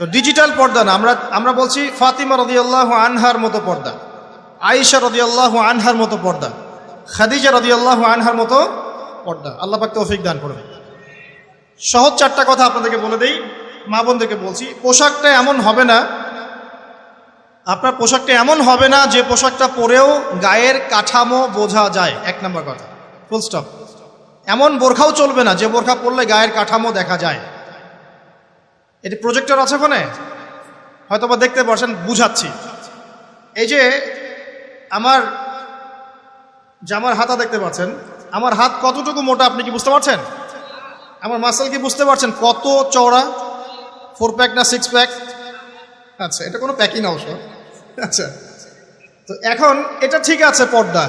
তো ডিজিটাল পর্দা না, আমরা আমরা বলছি ফাতিমা রদিয়াল্লাহ আনহার মতো পর্দা, আয়েশা রদিয়াল্লাহ আনহার মতো পর্দা, খাদিজা রদিয়াল্লাহ আনহার মতো পর্দা। আল্লাহ পাক তৌফিক দান করবে সহজ চারটা কথা আপনাদেরকে বলে দেই, মা বোনদেরকে বলছি, পোশাকটা এমন হবে না, আপনার পোশাকটা এমন হবে না যে পোশাকটা পরেও গায়ের কাঠামো বোঝা যায়। এক নম্বর কথা ফুল স্টপ এমন বোরখাও চলবে না যে বোরখা পরলে গায়ের কাঠামো দেখা যায়। এটি প্রজেক্টর আছে ওখানে? হয়তো বা দেখতে পারছেন বুঝাচ্ছি। এই যে আমার জামার হাতা দেখতে পাচ্ছেন, আমার হাত কতটুকু মোটা আপনি কি বুঝতে পারছেন? আমার মাসাল কি বুঝতে পারছেন? কত চওড়া? ফোর প্যাক না সিক্স প্যাক আচ্ছা এটা কোনো প্যাকিং অবশ্য আচ্ছা তো এখন এটা ঠিক আছে পর্দা।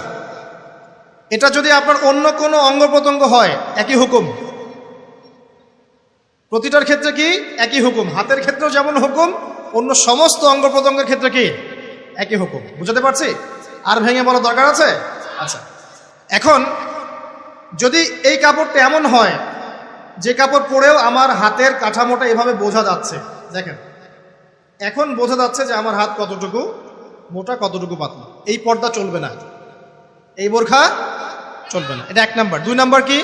এটা যদি আপনার অন্য কোনো অঙ্গ প্রত্যঙ্গ হয়, একই হুকুম। প্রতিটার ক্ষেত্রে কি? একই হুকুম। হাতের ক্ষেত্রেও যেমন হুকুম, অন্য সমস্ত অঙ্গ প্রত্যঙ্গের ক্ষেত্রে কি? একই হুকুম। বুঝাতে পারছি? আর ভেঙে বলা দরকার আছে? আচ্ছা। এখন, যদি এই কাপড়টা এমন হয়, যে কাপড় পরেও আমার হাতের কাঠামোটা এভাবে বোঝা যাচ্ছে, দেখেন। এখন বোঝা যাচ্ছে যে আমার হাত কতটুকু মোটা, কতটুকু পাতলা। এই পর্দা চলবে না। এই বোরখা চলবে না। এটা এক নাম্বার। দুই নাম্বার কি?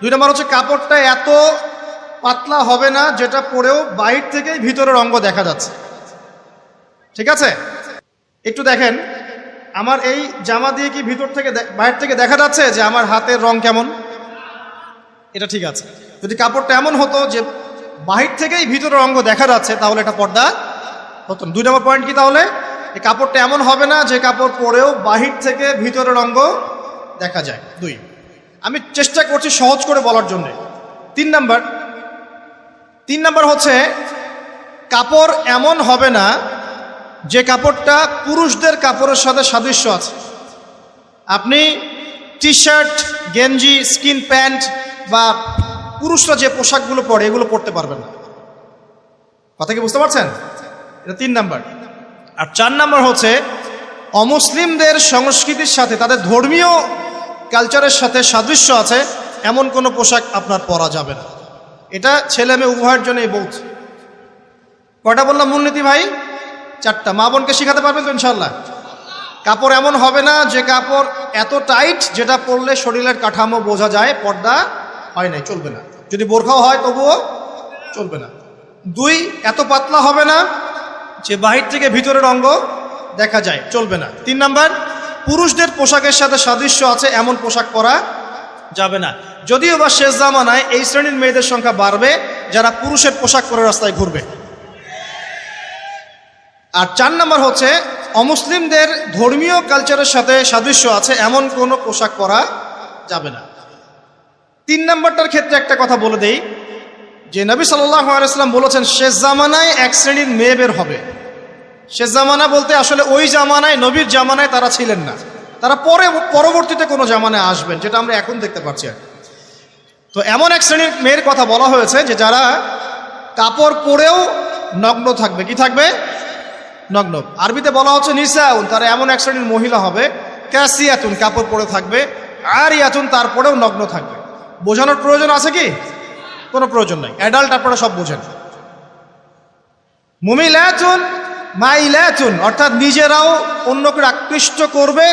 দুই নাম্বার হচ্ছে কাপড়টা এত পাতলা হবে না, যেটা পরেও বাইর থেকেই ভিতরের অঙ্গ দেখা যাচ্ছে। ঠিক আছে? একটু দেখেন, আমার এই জামা দিয়ে কি ভিতর থেকে বাইরে থেকে দেখা যাচ্ছে যে আমার হাতের রং কেমন? এটা ঠিক আছে। যদি কাপড়টা এমন হতো যে বাহির থেকেই ভিতরের অঙ্গ দেখা যাচ্ছে, তাহলে এটা পর্দা হতো দুই নম্বর পয়েন্ট কি তাহলে? এই কাপড়টা এমন হবে না যে কাপড় পরেও বাহির থেকে ভিতরের অঙ্গ দেখা যায়। দুই। আমি চেষ্টা করছি সহজ করে বলার জন্য। তিন নাম্বার তিন নাম্বার হচ্ছে, কাপড় এমন হবে না যে কাপড়টা পুরুষদের কাপড়ের সাথে সাদৃশ্য আছে। আপনি টি শার্ট গেঞ্জি স্কিন প্যান্ট বা পুরুষরা যে পোশাকগুলো পরে এগুলো পরতে পারবেন না। কথা কি বুঝতে পারছেন? এটা তিন নাম্বার। আর চার নাম্বার হচ্ছে, অমুসলিমদের সংস্কৃতির সাথে, তাদের ধর্মীয় কালচারের সাথে সাদৃশ্য আছে, এমন কোনো পোশাক আপনার পরা যাবে না। এটা ছেলে মেয়ে উভয়ের জন্য এই বলছে কয়টা বললাম মূলনীতি ভাই? চারটা। মা বোনকে শেখাতে পারবেন তো ইনশাল্লাহ কাপড় এমন হবে না যে কাপড় এত টাইট যেটা পরলে শরীরের কাঠামো বোঝা যায়, পর্দা হয় নাই, চলবে না। যদি বোরখাও হয় তবুও চলবে না। দুই, এত পাতলা হবে না যে বাহির থেকে ভিতরের অঙ্গ দেখা যায়, চলবে না। তিন নাম্বার, পুরুষদের পোশাকের সাথে সাদৃশ্য আছে, এমন পোশাক পরা যাবে না। যদিও বা শেষ জামানায় এই শ্রেণির মেয়েদের সংখ্যা বাড়বে, যারা পুরুষের পোশাক পরে রাস্তায় ঘুরবে। আর চার নাম্বার হচ্ছে, অমুসলিমদের ধর্মীয় কালচারের সাথে সাদৃশ্য আছে, এমন কোনো পোশাক পরা যাবে না। তিন নম্বরটার ক্ষেত্রে একটা কথা বলে দেই, যে নবী আলাইসাল্লাম বলেছেন, শেষ জামানায় এক শ্রেণির মেয়ে বের হবে। শেষ জামানা বলতে আসলে ওই জামানায়, নবীর জামানায় তারা ছিলেন না। তারা পরে পরবর্তীতে কোনো জামানে আসবেন, যেটা আমরা এখন দেখতে পাচ্ছি তো এমন এক শ্রেণির মেয়ের কথা বলা হয়েছে যে যারা কাপড় পরেও নগ্ন থাকবে। কি থাকবে? নগ্ন। আরবিতে বলা হচ্ছে নিসাউন, তারা এমন এক শ্রেণির মহিলা হবে, ক্যাসিয়াতুন, কাপড় পরে থাকবে আর ইয়াতুন তারপরেও নগ্ন থাকবে। বোঝানোর প্রয়োজন আছে কি? কোনো প্রয়োজন নাই। অ্যাডাল্ট আপনারা সব বোঝেন। মুমিলাতুন, মাইলাতুন, অর্থাৎ নিজেরাও অন্যকে আকৃষ্ট করবে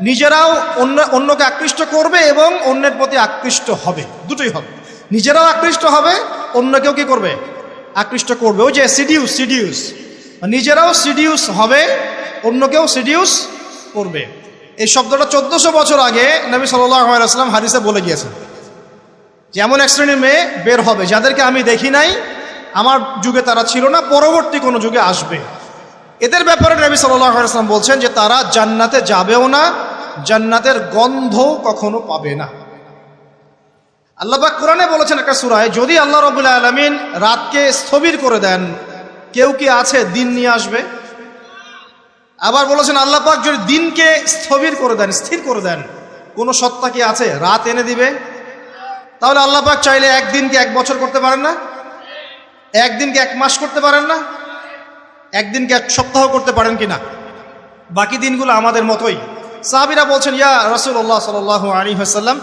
নিজেরাও অন্য, অন্যকে আকৃষ্ট করবে এবং অন্যের প্রতি আকৃষ্ট হবে। দুটোই হবে। নিজেরাও আকৃষ্ট হবে, অন্যকেও কি করবে? আকৃষ্ট করবে। ওই যে সিডিউস সিডিউস নিজেরাও সিডিউস হবে, অন্যকেও সিডিউস করবে। এই শব্দটা চোদ্দশো বছর আগে নবী সাল্লাম হাদিসে বলে গিয়েছেন যেমন এক শ্রেণির মেয়ে বের হবে। যাদেরকে আমি দেখি নাই, আমার যুগে তারা ছিল না, পরবর্তী কোনো যুগে আসবে। এদের ব্যাপারে নবী সাল্লাম বলছেন যে তারা জান্নাতে যাবেও না, জান্নাতের গন্ধ কখনো পাবে না। আল্লাহবাক কোরআনে বলেছেন একটা সুরায় যদি আল্লাহ রবুল্লা আলমিন রাতকে স্থবির করে দেন, কেউ কি আছে দিন নিয়ে আসবে? আবার বলেছেন আল্লাহ পাক যদি দিনকে স্থবির করে দেন, স্থির করে দেন, কোনো সত্তা কি আছে? রাত এনে দিবে? তাহলে আল্লাহ পাক চাইলে একদিনকে এক বছর করতে পারেন না? একদিনকে এক মাস করতে পারেন না? একদিনকে এক সপ্তাহ করতে পারেন কি না বাকি দিনগুলো আমাদের মতোই। সাহাবিরা বলছেন, ইয়া রসুল্লাহ সাল আলী হাসাল্লাম